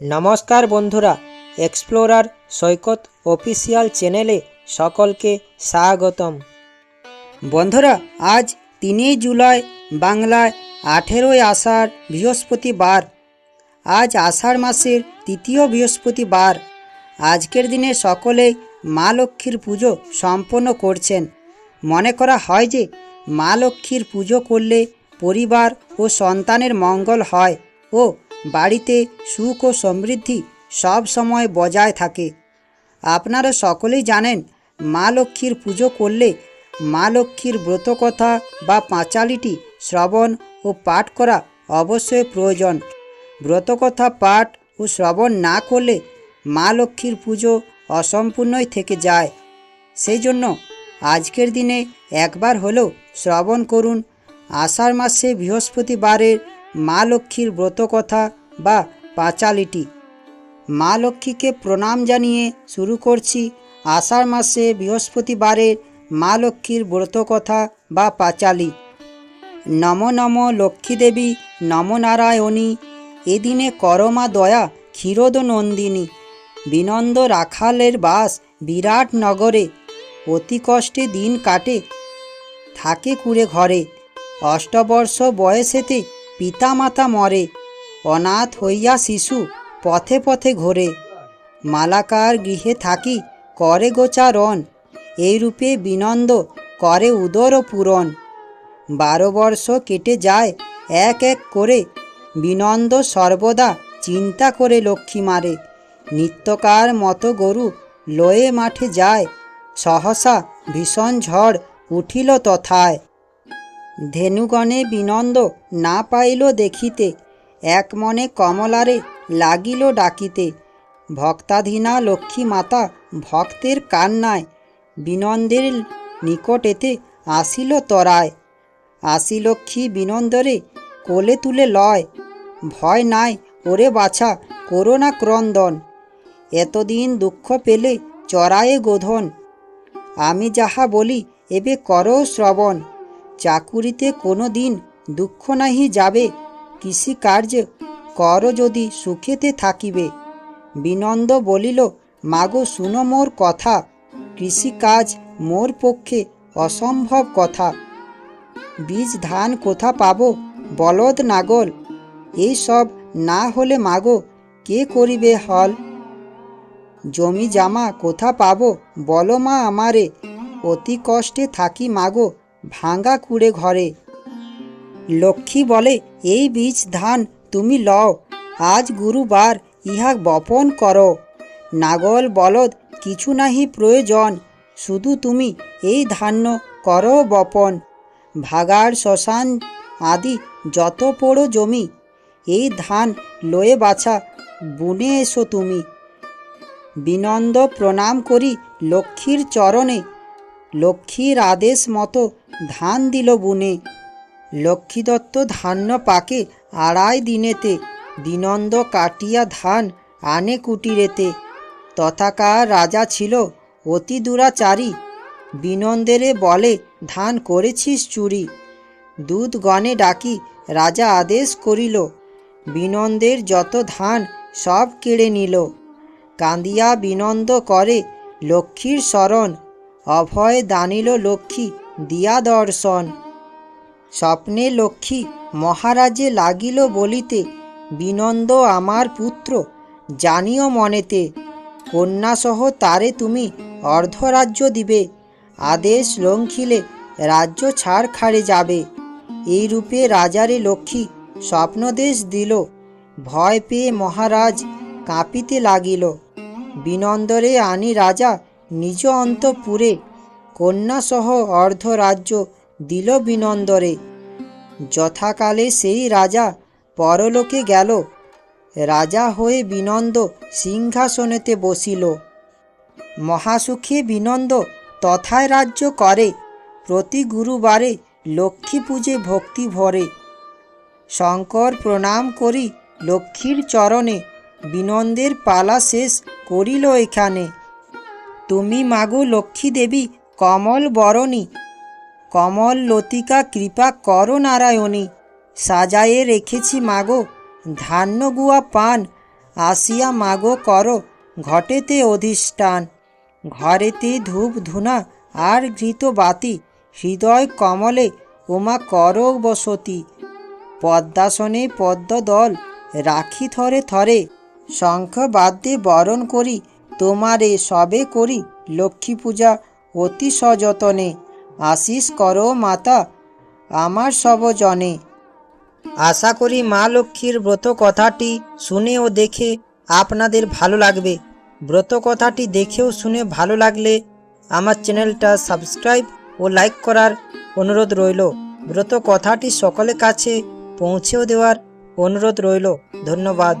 নমস্কার বন্ধুরা এক্সপ্লোরার সৈকত অফিসিয়াল চ্যানেলে সকলকে স্বাগতম। বন্ধুরা, আজ তিনই জুলাই, বাংলায় আঠেরোই আষাঢ় বৃহস্পতিবার। আজ আষাঢ় মাসের তৃতীয় বৃহস্পতিবার। আজকের দিনে সকলেই মা লক্ষ্মীর পুজো সম্পন্ন করছেন। মনে করা হয় যে, মা লক্ষ্মীর পুজো করলে পরিবার ও সন্তানের মঙ্গল হয় ও বাড়িতে সুখ ও সমৃদ্ধি সব সময় বজায় থাকে। আপনারা সকলেই জানেন, মা লক্ষ্মীর পুজো করলে মা লক্ষ্মীর ব্রতকথা বা পাঁচালিটি শ্রবণ ও পাঠ করা অবশ্যই প্রয়োজন। ব্রতকথা, পাঠ ও শ্রবণ না করলে মা লক্ষ্মীর পুজো অসম্পূর্ণই থেকে যায়। সেই জন্য আজকের দিনে একবার হলেও শ্রবণ করুন। আষাঢ় মাসে বৃহস্পতিবারের মা লক্ষ্মীর ব্রতকথা বা পাঁচালিটি। মা লক্ষ্মীকে প্রণাম জানিয়ে শুরু করছি আষাঢ় মাসে বৃহস্পতিবারের মা লক্ষ্মীর ব্রতকথা বা পাঁচালি। নম নম লক্ষ্মী দেবী, নম নারায়ণী, এদিনে করমা দয়া, ক্ষীরোদ নন্দিনী। বিনন্দ রাখালের বাস বিরাট নগরে, অতি কষ্টে দিন কাটে, থাকে কুড়ে ঘরে। অষ্টবর্ষ বয়সেতে পিতামাতা মরে, অনাথ হইয়া শিশু পথে পথে ঘোরে। মালাকার গৃহে থাকি, করে গোচারণ, এইরূপে বিনন্দ করে উদর পূরণ। বারো বর্ষ কেটে যায়, এক এক করে বিনন্দ সর্বদা চিন্তা করে লক্ষ্মী মারে। নিত্যকার মতো গরু লয়ে মাঠে যায়, সহসা ভীষণ ঝড় উঠিল তথায়। ধেনুগণে বিনন্দ না পাইল দেখিতে, এক মনে কমলারে লাগিল ডাকিতে। ভক্তাধীনা লক্ষ্মী মাতা ভক্তের কান্নায় বিনন্দের নিকটেতে আসিল তরায়। আসি লক্ষ্মী বিনন্দরে কোলে তুলে লয়, ভয় নাই ওরে বাছা করোনা ক্রন্দন, এতদিন দুঃখ পেলে চড়ায়ে গোধন। আমি যাহা বলি এবে করো শ্রবণ। চাকুরিতে কোনো দিন দুঃখ নাহি যাবে। কৃষিকার্যে কর যদি সুখেতে থাকিবে। বিনন্দ বলিল, মাগো, শুনো মোর কথা। কৃষিকাজ মোর পক্ষে অসম্ভব কথা। বীজ ধান কোথা পাবো? বলদ, নাগল, এই সব না হলে মাগো, কে করিবে হল? জমি জামা কোথা পাবো? বলো মা আমারে, অতি কষ্টে থাকি মাগো। ভাঙ্গা কুড়ে ঘরে। লক্ষ্মী বলে, এই বীজ ধান তুমি লও, আজ গুরুবার ইহা বপন করো। নাগল বলদ, কিছু নাহি প্রয়োজন, শুধু তুমি এই ধান্য করো বপন। ভাগার শ্মশান আদি যত পড়ো জমি, এই ধান লয়ে বাছা, বুনে এসো তুমি। বিনন্দ প্রণাম করি লক্ষ্মীর চরণে। লক্ষ্মীর আদেশ মতো ধান দিল বুনে। লক্ষ্মীদত্ত ধান্য পাকে আড়াই দিনেতে বিনন্দ কাটিয়া ধান আনে কুটিরেতে। তথাকার রাজা ছিল অতি দুরাচারী, বিনন্দেরে বলে, ধান করেছিস চুরি? দুধ গণে ডাকি, রাজা আদেশ করিল, বিনন্দের যত ধান সব কেড়ে নিল। কান্দিয়া বিনন্দ করে, লক্ষ্মীর শরণ, অভয় দানিল লক্ষ্মী দিয়া দর্শন স্বপ্নে লক্ষ্মী মহারাজে লাগিল বলিতে, বিনন্দ আমার পুত্র, জানিও মনেতে, কন্যাসহ তারে তুমি অর্ধরাজ্য দিবে, আদেশ লঙ্ঘিলে রাজ্য ছাড় খাড়ে যাবে। এই রূপে রাজারে লক্ষ্মী স্বপ্নদেশ দিল, ভয় পেয়ে মহারাজ কাঁপিতে লাগিল। বিনন্দরে আনি রাজা নিজ অন্তপুরে কন্যাসহ অর্ধরাজ্য দিল বিনন্দরে। যথাকালে সেই রাজা পরলোকে গেল। রাজা হয়ে বিনন্দ সিংহাসনেতে বসিল। মহাসুখে বিনন্দ তথায় রাজ্য করে। প্রতি গুরুবারে লক্ষ্মী পূজে ভক্তি ভরে। শঙ্কর প্রণাম করি লক্ষ্মীর চরণে। বিনন্দের পালা শেষ করিল এখানে। তুমি মাগো লক্ষ্মী দেবী কমল বরণী। কমল লতিকা কৃপা কর নারায়ণী। সাজায়ে রেখেছি মাগো, ধান্য গুয়া পান, আসিয়া মাগো করো, ঘটেতে অধিষ্ঠান। ঘরেতে ধূপ ধুনা আর ঘৃত বাতি, হৃদয় কমলে উমা কর বসতি। পদ্মাসনে পদ্মদল রাখি থরে থরে, শঙ্খ বাদ্যে বরণ করি, তোমারে সবে করি লক্ষ্মী পূজা। অতি সযতনে। আশিস করো, মাতা, আমার সবজনে। আশা করি মা লক্ষ্মীর ব্রত কথাটি শুনে ও দেখে আপনাদের ভালো লাগবে। ব্রত কথাটি দেখেও শুনে ভালো লাগলে আমার চ্যানেলটা সাবস্ক্রাইব ও লাইক করার অনুরোধ রইল। ব্রত কথাটি সকলের কাছে পৌঁছেও দেওয়ার অনুরোধ রইল। ধন্যবাদ।